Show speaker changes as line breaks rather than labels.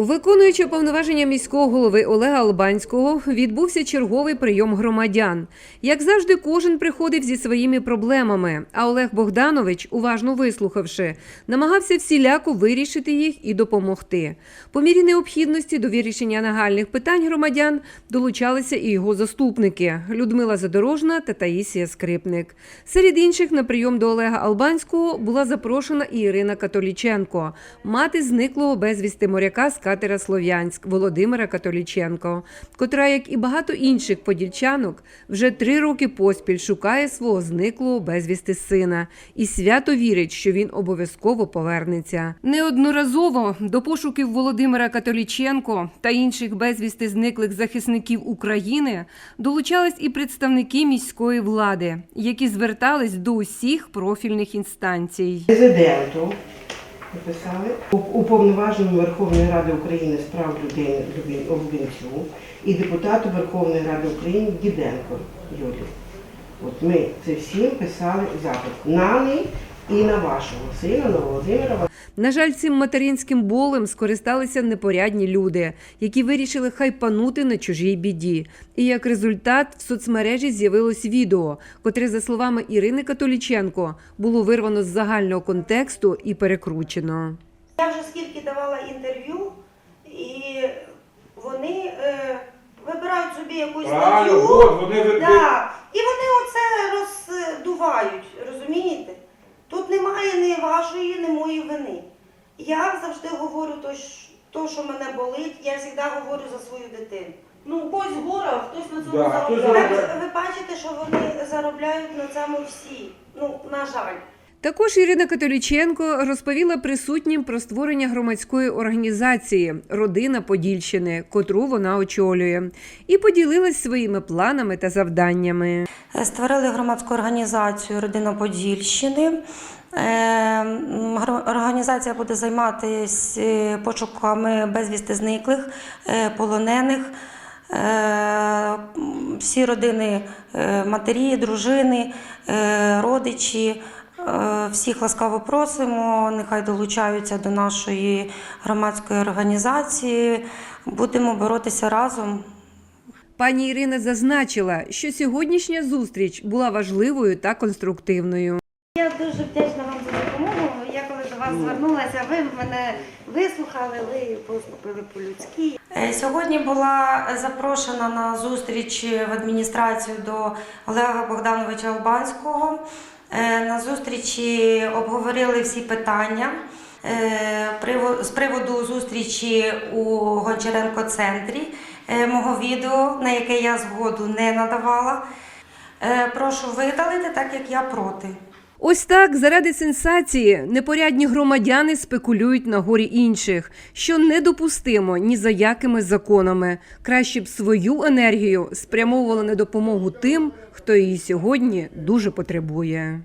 Виконуючи повноваження міського голови Олега Албанського, відбувся черговий прийом громадян. Як завжди, кожен приходив зі своїми проблемами. А Олег Богданович, уважно вислухавши, намагався всіляко вирішити їх і допомогти. По мірі необхідності до вирішення нагальних питань громадян долучалися і його заступники Людмила Задорожна та Таїсія Скрипник. Серед інших на прийом до Олега Албанського була запрошена і Ірина Католіченко, мати зниклого безвісти моряка з катера Слов'янськ Володимира Католіченко, котра, як і багато інших подільчанок, вже три роки поспіль шукає свого зниклого безвісти сина і свято вірить, що він обов'язково повернеться. Неодноразово до пошуків Володимира Католіченко та інших безвісти зниклих захисників України долучались і представники міської влади, які звертались до усіх профільних інстанцій.
Президенту написали, уповноваженому Верховної Ради України з прав людини Лубінцю і депутату Верховної Ради України Діденко Юлі. От ми це всім писали запит на них і на вашого сина, на Володимира
На жаль, цим материнським болем скористалися непорядні люди, які вирішили хайпанути на чужій біді. І як результат в соцмережі з'явилось відео, котре, за словами Ірини Католіченко, було вирвано з загального контексту і перекручено.
Я вже скільки давала інтерв'ю, і вони е, вибирають собі якусь
Правильно,
статтю.
от вони ви- ви-
да, і вони оце роздувають, розумієте? Тут немає ні вашої, ні моєї вини. Я завжди говорю то, що- то, що мене болить, я завжди говорю за свою дитину.
Ну, у когось гора, хтось на цьому
Да,
заробляє.
Так,
заробляє.
ви бачите, що вони заробляють на цьому всі. Ну, на жаль.
Також Ірина Католіченко розповіла присутнім про створення громадської організації Родина Подільщини, котру вона очолює, і поділилась своїми планами та завданнями.
Створили громадську організацію Родина Подільщини. Е, Організація буде займатися е, пошуками безвісти зниклих, е, полонених. Е, Всі родини, е, матері, дружини, е, родичі. Е, Всіх ласкаво просимо, нехай долучаються до нашої громадської організації. Будемо боротися разом
Пані Ірина зазначила, що сьогоднішня зустріч була важливою та конструктивною.
Я дуже вдячна вам за допомогу. Я коли до вас звернулася, ви мене вислухали, ви поступили по-людськи.
Е, Сьогодні була запрошена на зустріч в адміністрацію до Олега Богдановича Албанського. Е, На зустрічі обговорили всі питання. Е, З приводу зустрічі у Гончаренко центрі е, мого відео, на яке я згоду не надавала. Прошу видалити, так як я проти.
Ось так заради сенсації непорядні громадяни спекулюють на горі інших, що недопустимо ні за якими законами. Краще б свою енергію спрямовували на допомогу тим, хто її сьогодні дуже потребує.